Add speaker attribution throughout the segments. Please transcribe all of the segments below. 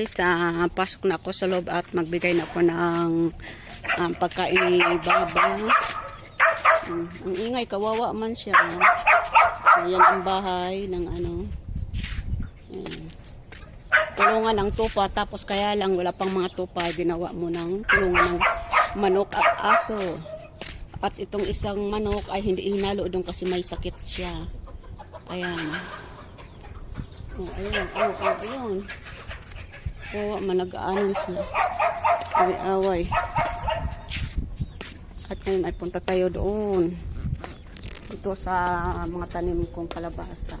Speaker 1: guys, ah, pasok na ako sa loob at magbigay na ako ng ah, pagkain ni Baba. Mm, ang ingay, kawawa man siya. Ayan ang bahay ng ano. Ayan. Tulungan ng tupa, tapos kaya lang wala pang mga tupa, ginawa mo ng tulungan ng manok at aso. At itong isang manok ay hindi hinalo doon kasi may sakit siya. Ayan. Oh, ayun, oh, oh, ayun. Oo, manag-aanon sila. Ay, away. At ngayon ay punta tayo doon. Dito sa mga tanim kong kalabasa.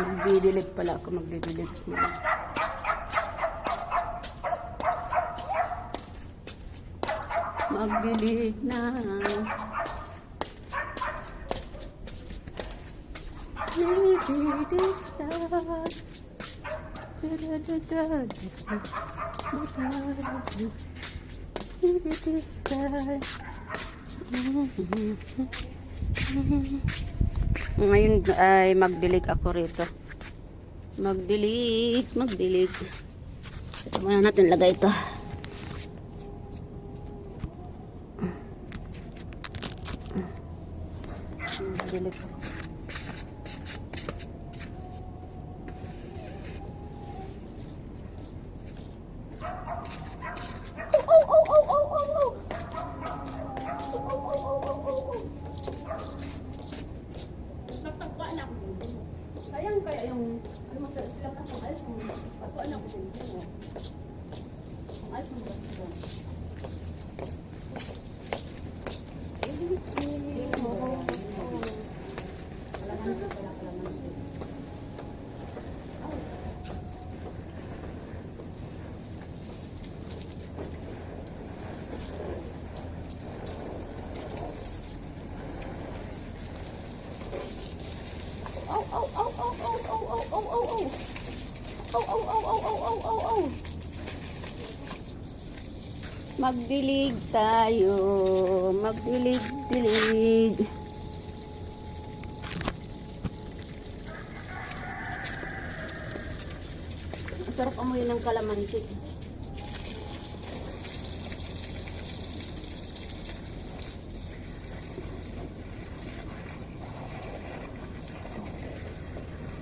Speaker 1: Magdidilig pala ako, magdidilig. Magdilig na. Maybe this Ngayon ay magdilig ako rito. Magdilig, magdilig. Ito muna natin lagay ito. Magdilig ako. Oh, oh, oh, oh, oh, oh, oh. Magdilig tayo. Magdilig-dilig. Ang sarap amoy ng kalamansi.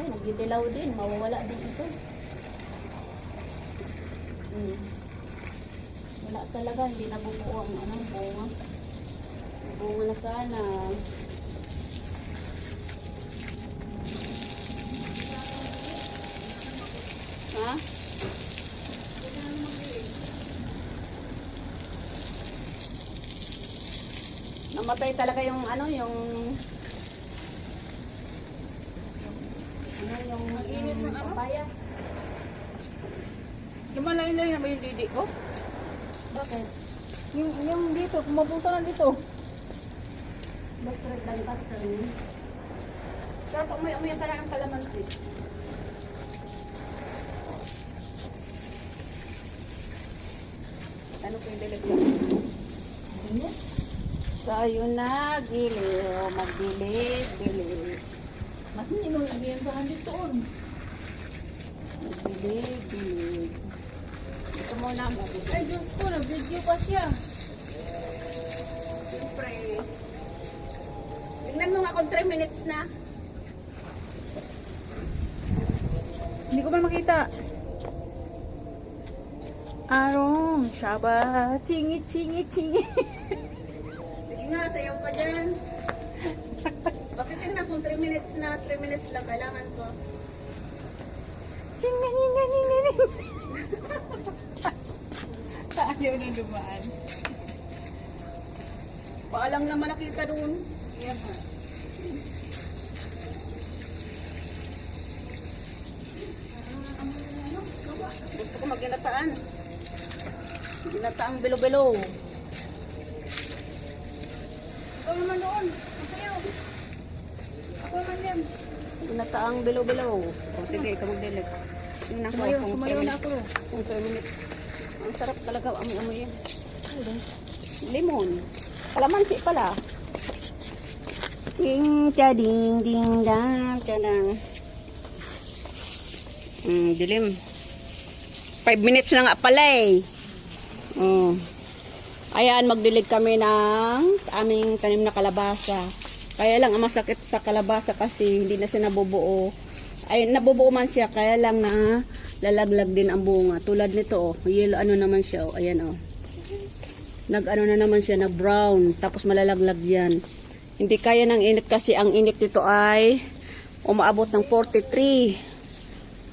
Speaker 1: Ay, nagdidilaw din. Mawawala din ito. Hmm. Wala talaga. Hindi nabubuo ang anong bunga. Bunga na sana. Ha? Namatay talaga yung ano, yung ano yung
Speaker 2: Init ng ano?
Speaker 1: papaya.
Speaker 2: Lumalayo-layo na ba yung didi ko?
Speaker 1: Bakit?
Speaker 2: Yung, yung dito, kumapunta na dito.
Speaker 1: Doktor lang bakter. Tapos umay-umay ka na ng kalamansi. Ano po yung dilig lang? Tayo na, giliw. Magdilig, dilig.
Speaker 2: Mas nino yung biyantahan dito on.
Speaker 1: Magdilig, dilig. Ito muna mo.
Speaker 2: Ay, Diyos ko, nag-video pa siya.
Speaker 1: Siyempre. Tingnan mo nga kung 3 minutes na.
Speaker 2: Hindi ko man makita. Arong, Shaba, chingi, chingi, chingi.
Speaker 1: Sige nga, sayaw ka dyan. Bakit tingnan kung 3 minutes na, 3 minutes lang kailangan ko.
Speaker 2: Chingi, chingi, chingi, chingi. Ayaw na dumaan.
Speaker 1: Paalang naman nakita doon.
Speaker 2: Yan ha.
Speaker 1: Gusto ko maginataan. Ginataang bilo-bilo.
Speaker 2: Ikaw naman doon. Masayaw. Ako naman yan.
Speaker 1: Ginataang bilo-bilo. O sige, ikaw magdilig. Yun na
Speaker 2: Sumayaw, sumayaw na ako.
Speaker 1: Kung 3 minutes. Ang sarap talaga, amoy-amoy yan. Lemon. Kalamansi pala. Ding, cha, ding, ding, dang, cha, dang. Mm, dilim. Five minutes na nga pala eh. Oh. Ayan, magdilig kami ng aming tanim na kalabasa. Kaya lang, ang masakit sa kalabasa kasi hindi na siya nabubuo. Ay, nabubuo man siya, kaya lang na lalaglag din ang bunga. Tulad nito, oh. Yellow, ano naman siya, oh. Ayan, oh. Nag-ano na naman siya, nag-brown. Tapos malalaglag yan. Hindi kaya ng init kasi ang init dito ay umaabot ng 43.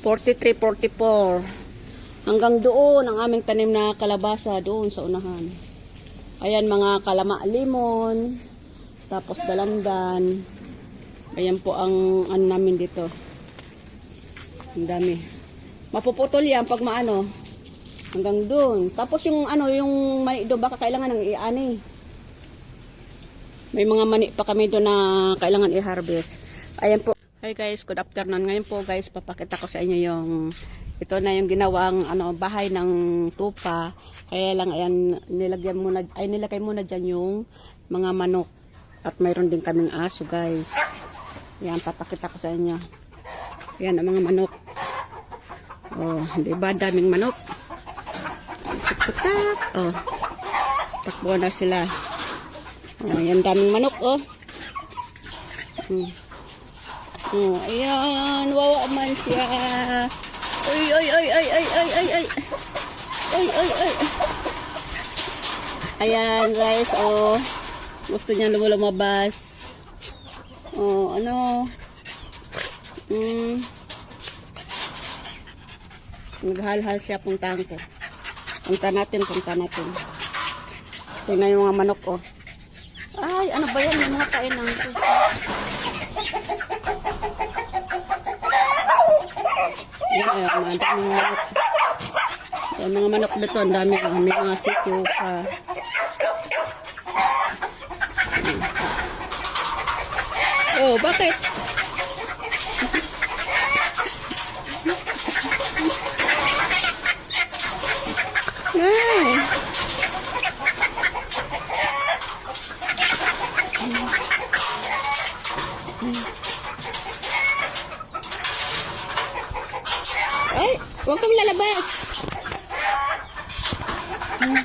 Speaker 1: 43, 44. Hanggang doon ang aming tanim na kalabasa doon sa unahan. Ayan mga kalama limon, tapos dalandan. Ayan po ang ano namin dito. Ang dami. Mapuputol yan pag maano. Hanggang doon. Tapos yung ano, yung mani doon baka kailangan ng iani. May mga mani pa kami doon na kailangan i-harvest. Ayan po. Hi guys, good afternoon. Ngayon po guys, papakita ko sa inyo yung ito na yung ginawang ano bahay ng tupa. Kaya lang ayan nilagyan muna ay nilagay muna diyan yung mga manok. At mayroon din kaming aso guys. Yan papakita ko sa inyo. Yan ang mga manok. Oh, di ba daming manok? Tutak. Oh. Takbo na sila. Oh, yan daming manok oh. Hmm. Oh, ayan, wawa man siya. Ay, ay, ay, ay, ay, ay, ay, ay. Ay, ay, ay. Ayan, guys, oh. Gusto niya lumabas. Oh, ano? Hmm. Naghalhal siya puntahan ko. Punta natin, punta natin. Tingnan yung mga manok, oh. Ay, ano ba yan? Yung mga kainang ko. Yan, ay, ang mga manok. Yung mga manok dito, ang dami. ah, May mga sisiw pa. Oh, bakit? Ay. Ay, huwag kang lalabas. Hmm.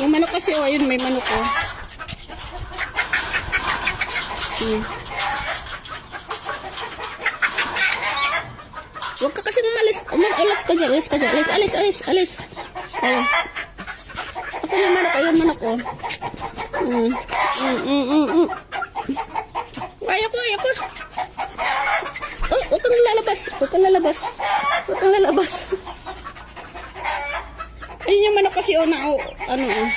Speaker 1: Yung manok kasi, oh, ayun, may manok, oh. Huwag ka kasi umalis. Umal, alis ka dyan, alis ka dyan. Alis, alis, alis, alis. Oh. Asan yung manok? Ayun, manok, oh. Mm. Mm, mm, mm, mm. Ayoko, ayoko. Oh, huwag kang lalabas. Huwag kang lalabas. Huwag kang lalabas. Ayun yung manok kasi, oh, na, oh, ano, oh.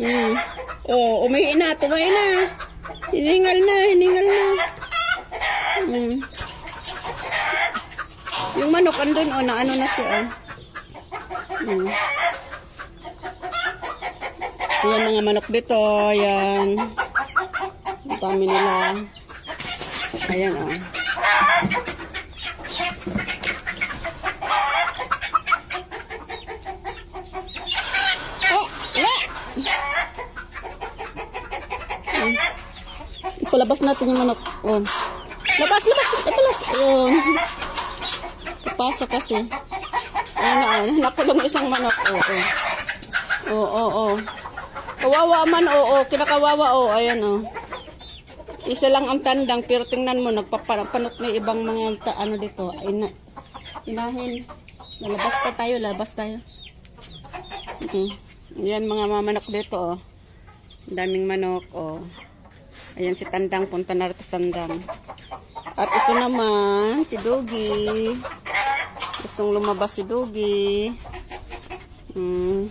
Speaker 1: Hmm. Oh, umihi na, tumayo na. Hiningal na, hiningal na. Hmm. Yung manok andun, oh, na ano na siya, oh. Hmm. Yan mga manok dito, yan. Ang dami nila. Ayan. Oh, wala! Ipalabas natin yung manok. Oh. Labas, labas, labas. Ayun. Kapasok kasi. Ayun, oh. Nakulong isang manok. Oo, oh, oh. Oo, oh, oh, Kawawa man, oo. Oh, Kinakawawa, oh. Ayan, oh. Isa lang ang tandang, pero tingnan mo, nagpapanot na ibang mga ta- ano dito. Ay, na, inahin. Lalabas pa tayo, labas tayo. Mhm. Yan mga mamanok dito, oh. Daming manok, oh. Ayan si Tandang, punta na rito Tandang. At ito naman, si Dogi. Gustong lumabas si Dogi. Hmm.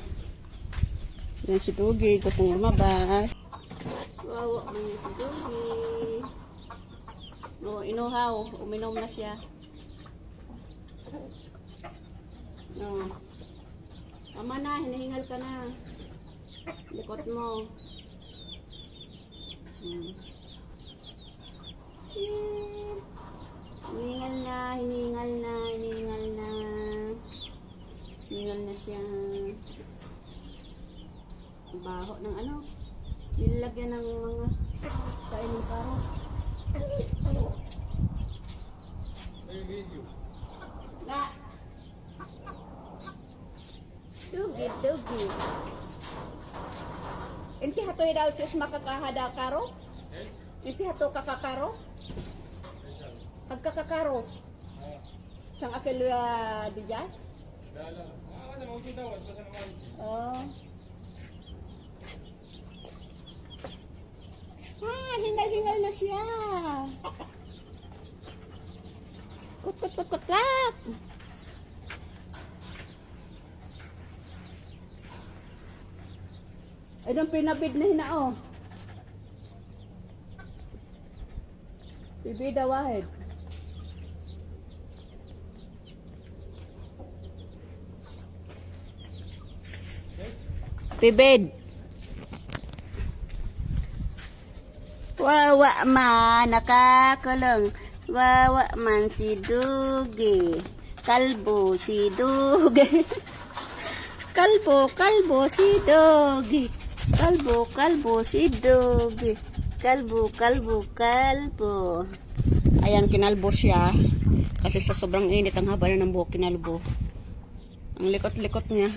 Speaker 1: Yan si Dogi, gustong lumabas. Wow, mga si Dogi. Oh, inuhaw. Uminom na siya. Oh. Tama na, hinihingal ka na. Likot mo. Hiningal na, hiningal na, hiningal na. Hiningal na siya. Baho ng ano? Nilagyan ng mga kain ng karo. Dugi, dugi. Inti hatoy daw sus makakahada karo? Inti hato kakakaro? Pagkakakaro? Sang akil uh, di jas? Oh. Ah, hingal-hingal na siya. Kut, Ay, nung pinabid na hina, oh. Bibida wahid. Bibid. Wawa man, nakakulong. Wawa man si Dugi. Kalbo si Dugi. Kalbo, kalbo si Dugi. Kalbo, kalbo si Dugi. Kalbo, kalbo, kalbo. Ayan, kinalbo siya. Kasi sa sobrang init, ang haba na ng buhok kinalbo. Ang likot-likot niya.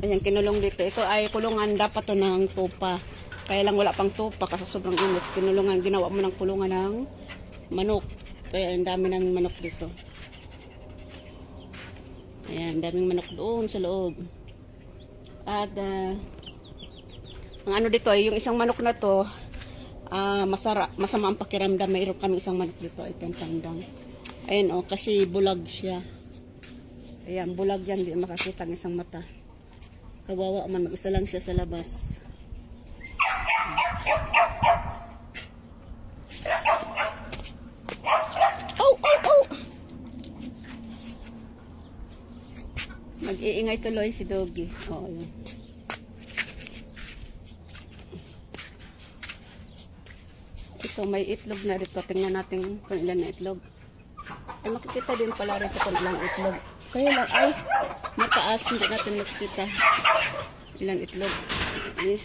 Speaker 1: Ayan, kinulong dito. Ito ay kulungan. Dapat to ng tupa. Kaya lang wala pang tupa kasi sobrang init. Kinulungan, ginawa mo ng kulungan ng manok. Kaya ang dami ng manok dito. Ayan, daming manok doon sa loob. At, ah, ang ano dito, yung isang manok na to, ah masara, masama ang pakiramdam. Mayroon kami isang manok dito, ito ang tandang. Ayan oh, kasi bulag siya. Ayan, bulag yan, di makakita ng isang mata. Kawawa man, mag-isa lang siya sa labas. Oh, oh, oh! Mag-iingay tuloy si Doggy. Oo, yun. Ito, may itlog na rito. Tingnan natin kung ilan na itlog. Ay, makikita din pala rito kung ilang itlog. Kaya lang, ay, mataas. Hindi natin makikita ilang itlog. Eh.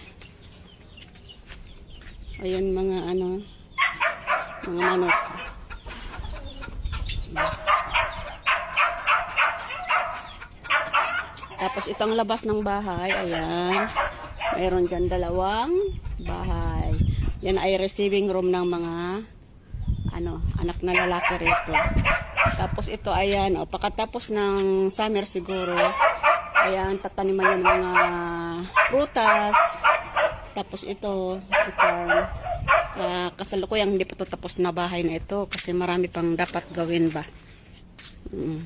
Speaker 1: Ayan mga ano, mga manok. Tapos itong labas ng bahay, ayan. Mayroon dyan dalawang bahay. Yan ay receiving room ng mga ano, anak na lalaki rito. Tapos ito ayan, o, pagkatapos ng summer siguro, ayan, tataniman yan mga prutas. Tapos ito, ito, uh, kasalukuyang hindi pa tapos na bahay na ito kasi marami pang dapat gawin ba. Mm.